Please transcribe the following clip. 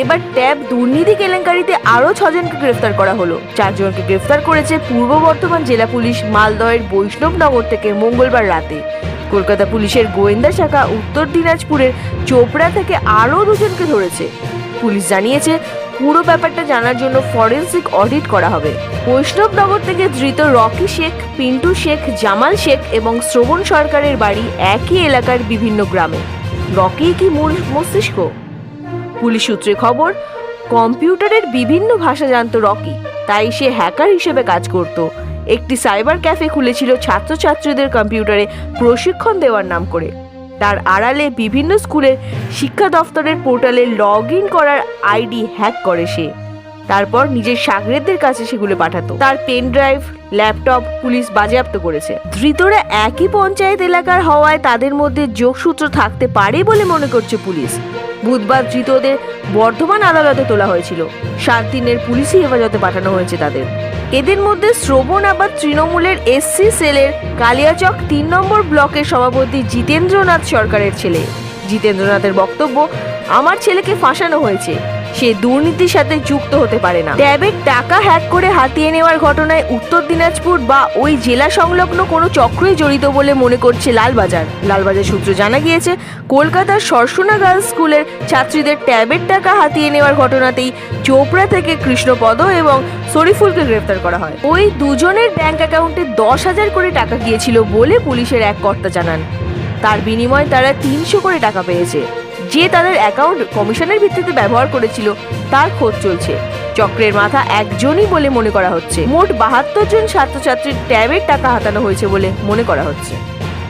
এবার ট্যাব দুর্নীতি কেলেঙ্কারিতে আরও ছজনকে গ্রেফতার করা হলো। চারজনকে গ্রেফতার করেছে পূর্ব বর্ধমান জেলা পুলিশ মালদহের বৈষ্ণবনগর থেকে মঙ্গলবার রাতে। কলকাতা পুলিশের গোয়েন্দা শাখা উত্তর দিনাজপুরের চোপড়া থেকে আরও দুজনকে ধরেছে। পুলিশ জানিয়েছে, পুরো ব্যাপারটা জানার জন্য ফরেন্সিক অডিট করা হবে। বৈষ্ণবনগর থেকে ধৃত রকি শেখ, পিন্টু শেখ, জামাল শেখ এবং শ্রবণ সরকারের বাড়ি একই এলাকার বিভিন্ন গ্রামে। রকি কি মূল মস্তিষ্ক? পুলিশ সূত্রে খবর, কম্পিউটারের বিভিন্ন ভাষা জানতো রকি, তাই সে হ্যাকার হিসেবে কাজ করত। একটি সাইবার ক্যাফে খুলেছিল ছাত্রছাত্রীদের কম্পিউটারে প্রশিক্ষণ দেওয়ার নাম করে। তার আড়ালে বিভিন্ন স্কুলের শিক্ষা দফতরের পোর্টালে লগ ইন করার আইডি হ্যাক করে সে। তারপর নিজের সাগরেদদের কাছে সেগুলো পাঠাতো। তার পেন ড্রাইভ, ল্যাপটপ পুলিশ বাজেয়াপ্ত করেছে। ধৃতরা একই পঞ্চায়েত এলাকার হওয়ায় তাদের মধ্যে যোগসূত্র থাকতে পারে বলে মনে করছে পুলিশ। বুধবার ধৃতদের বর্ধমান আদালতে তোলা হয়েছিল। সাত দিনের পুলিশি হেফাজতে পাঠানো হয়েছে তাদের। এদের মধ্যে শ্রবণ আবার তৃণমূলের এসসি সেলের কালিয়াচক তিন নম্বর ব্লকের সভাপতি জিতেন্দ্রনাথ সরকারের ছেলে। জিতেন্দ্রনাথের বক্তব্য, আমার ছেলেকে ফাঁসানো হয়েছে। সে দুর্নীতির সাথে যুক্ত হতে পারে না। ট্যাবের টাকা হ্যাক করে হাতিয়ে নেওয়ার ঘটনায় উত্তর দিনাজপুর বা ওই জেলা সংলগ্ন কোনো চক্রই জড়িত বলে মনে করছে লালবাজার। লালবাজার সূত্র জানা গিয়েছে, কলকাতার সরসোনা গার্লস স্কুলের ছাত্রীদের ট্যাবের টাকা হাতিয়ে নেওয়ার ঘটনাতেই চোপড়া থেকে কৃষ্ণপদ এবং শরীফুলকে গ্রেফতার করা হয়। ওই দুজনের ব্যাংক অ্যাকাউন্টে দশ হাজার করে টাকা গিয়েছিল বলে পুলিশের এক কর্তা জানান। তার বিনিময়ে তারা তিনশো করে টাকা পেয়েছে। যে তাদের অ্যাকাউন্ট কমিশনের ভিত্তিতে ব্যবহার করেছিল, তার খোঁজ চলছে। চক্রের মাথা একজনই বলে মনে করা হচ্ছে। মোট বাহাত্তর জন ছাত্রছাত্রীর ট্যাবের টাকা হাতানো হয়েছে বলে মনে করা হচ্ছে।